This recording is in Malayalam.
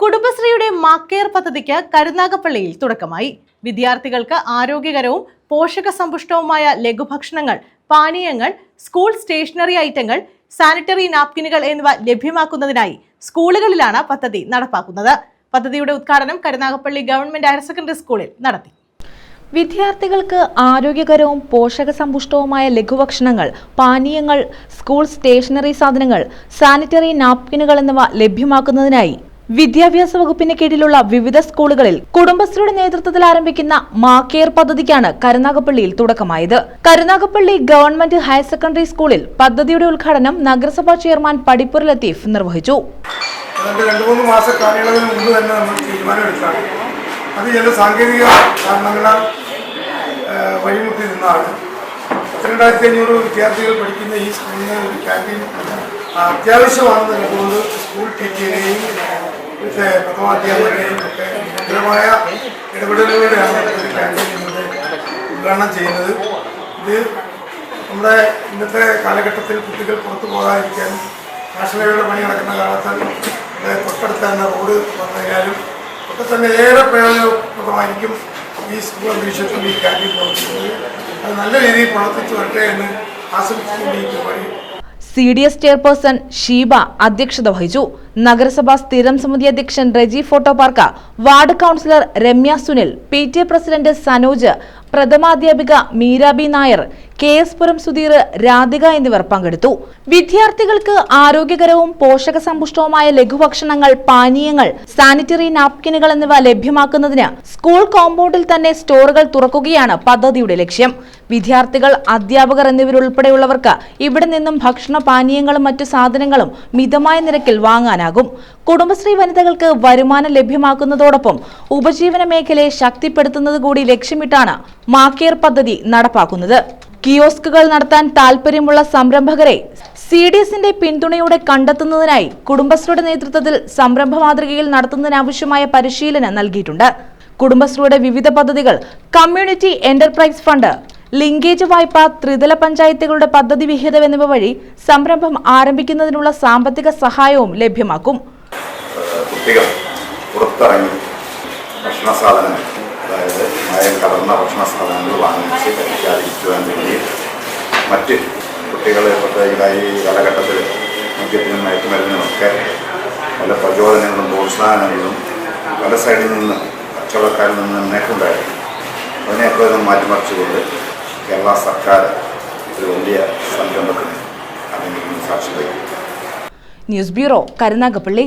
കുടുംബശ്രീയുടെ മാക്കേർ പദ്ധതിക്ക് കരുനാഗപ്പള്ളിയിൽ തുടക്കമായി. വിദ്യാർത്ഥികൾക്ക് ആരോഗ്യകരവും പോഷകസമ്പുഷ്ടവുമായ ലഘുഭക്ഷണങ്ങൾ പാനീയങ്ങൾ സ്കൂൾ സ്റ്റേഷനറി ഐറ്റങ്ങൾ സാനിറ്ററി നാപ്കിനുകൾ എന്നിവ ലഭ്യമാക്കുന്നതിനായി സ്കൂളുകളിലാണ് പദ്ധതി നടപ്പാക്കുന്നത്. പദ്ധതിയുടെ ഉദ്ഘാടനം കരുനാഗപ്പള്ളി ഗവൺമെന്റ് ഹയർ സെക്കൻഡറി സ്കൂളിൽ നടത്തി. വിദ്യാർത്ഥികൾക്ക് ആരോഗ്യകരവും പോഷകസമ്പുഷ്ടവുമായ ലഘുഭക്ഷണങ്ങൾ പാനീയങ്ങൾ സ്കൂൾ സ്റ്റേഷനറി സാധനങ്ങൾ സാനിറ്ററി നാപ്കിനുകൾ എന്നിവ ലഭ്യമാക്കുന്നതിനായി വിദ്യാഭ്യാസ വകുപ്പിന് കീഴിലുള്ള വിവിധ സ്കൂളുകളിൽ കുടുംബശ്രീയുടെ നേതൃത്വത്തിൽ ആരംഭിക്കുന്ന മാക്കെയർ പദ്ധതിക്കാണ് കരുനാഗപ്പള്ളിയിൽ തുടക്കമായത്. കരുനാഗപ്പള്ളി ഗവൺമെന്റ് ഹയർ സെക്കൻഡറി സ്കൂളിൽ പദ്ധതിയുടെ ഉദ്ഘാടനം നഗരസഭാ ചെയർമാൻ പടിപ്പുര ലത്തീഫ് നിർവഹിച്ചു. അത് ചില സാങ്കേതിക കാരണങ്ങളാൽ വഴിമുട്ടി നിന്നാണ്. പത്തിരണ്ടായിരത്തി അഞ്ഞൂറ് വിദ്യാർത്ഥികൾ പഠിക്കുന്ന ഈ സ്കൂളിന് ഒരു ക്യാന്റീൻ അത്യാവശ്യമാണെന്ന് കണ്ടുകൊണ്ട് സ്കൂൾ ടി ടിയെയും ഇവിടുത്തെ പ്രഥമാധ്യാപകരെയും ഒക്കെ ഭദ്രമായ ഉദ്ഘാടനം ചെയ്യുന്നത് ഇത് നമ്മുടെ ഇന്നത്തെ കാലഘട്ടത്തിൽ കുട്ടികൾ പുറത്തു പോകാതിരിക്കാനും നാഷണലുകളുടെ പണി നടക്കുന്ന കാലത്ത് തൊട്ടടുത്ത് തന്നെ റോഡ് വന്നതിനാലും ഒക്കെ തന്നെ ഏറെ പ്രയോജനപ്രദമായിരിക്കും ഈ സ്കൂൾ അന്തരീക്ഷത്തിൽ ഈ ക്യാന്റീൻ പ്രവർത്തിക്കുന്നത് അത് നല്ല രീതിയിൽ പ്രവർത്തിച്ചു വരട്ടെ എന്ന് പരിപാടി C D S chairperson Sheeba അധ്യക്ഷത വഹിച്ചു നഗരസഭാ സ്ഥിരം സമിതി അധ്യക്ഷൻ Reji photo park. Ward councillor Ramya Sunil P T A president Sanoj പ്രഥമാധ്യാപിക Meerabi Nair K S Puram Sudheer Radhika എന്നിവർ പങ്കെടുത്തു. വിദ്യാർത്ഥികൾക്ക് ആരോഗ്യകരവും പോഷക സമ്പുഷ്ടവുമായ ലഘുഭക്ഷണങ്ങൾ പാനീയങ്ങൾ സാനിറ്ററി നാപ്കിനുകൾ എന്നിവ ലഭ്യമാക്കുന്നതിന് സ്കൂൾ കോമ്പൗണ്ടിൽ തന്നെ സ്റ്റോറുകൾ തുറക്കുകയാണ് പദ്ധതിയുടെ ലക്ഷ്യം. വിദ്യാർത്ഥികൾ അധ്യാപകർ എന്നിവരുൾപ്പെടെയുള്ളവർക്ക് ഇവിടെ നിന്നും ഭക്ഷണ പാനീയങ്ങളും മറ്റു സാധനങ്ങളും മിതമായ നിരക്കിൽ വാങ്ങാനാകും. കുടുംബശ്രീ വനിതകൾക്ക് വരുമാനം ലഭ്യമാക്കുന്നതോടൊപ്പം ഉപജീവന മേഖലയെ ശക്തിപ്പെടുത്തുന്നത് കൂടി ലക്ഷ്യമിട്ടാണ് മാക്കേർ പദ്ധതി നടപ്പാക്കുന്നത്. കിയോസ്കുകൾ നടത്താൻ താൽപ്പര്യമുള്ള സംരംഭകരെ സി ഡി എസിന്റെ പിന്തുണയോടെ കണ്ടെത്തുന്നതിനായി കുടുംബശ്രീയുടെ നേതൃത്വത്തിൽ സംരംഭ മാതൃകയിൽ നടത്തുന്നതിനാവശ്യമായ പരിശീലനം നൽകിയിട്ടുണ്ട്. കുടുംബശ്രീയുടെ വിവിധ പദ്ധതികൾ കമ്മ്യൂണിറ്റി എന്റർപ്രൈസ് ഫണ്ട് ലിങ്കേജ് വായ്പ ത്രിതല പഞ്ചായത്തുകളുടെ പദ്ധതി വിഹിതം എന്നിവ വഴി സംരംഭം ആരംഭിക്കുന്നതിനുള്ള സാമ്പത്തിക സഹായവും ലഭ്യമാക്കും. ഭക്ഷണ സാധനങ്ങൾ മറ്റ് കുട്ടികളെ പ്രത്യേകിച്ച് ഈ കാലഘട്ടത്തിൽ മദ്യത്തിനും മയക്കുമരുന്നിനുമൊക്കെ പല പ്രചോദനങ്ങളും പ്രോത്സാഹനങ്ങളും പല സൈഡിൽ നിന്ന് കച്ചവടക്കാരിൽ നിന്ന് നേട്ടമുണ്ടായിരുന്നു. അതിനെയൊക്കെ ഒന്ന് മാറ്റിമറിച്ചുകൊണ്ട് കേരള സർക്കാർ ഒരു വലിയ സംരംഭത്തിന് അതിന് സാക്ഷി ന്യൂസ് ബ്യൂറോ കരുനാഗപ്പള്ളി.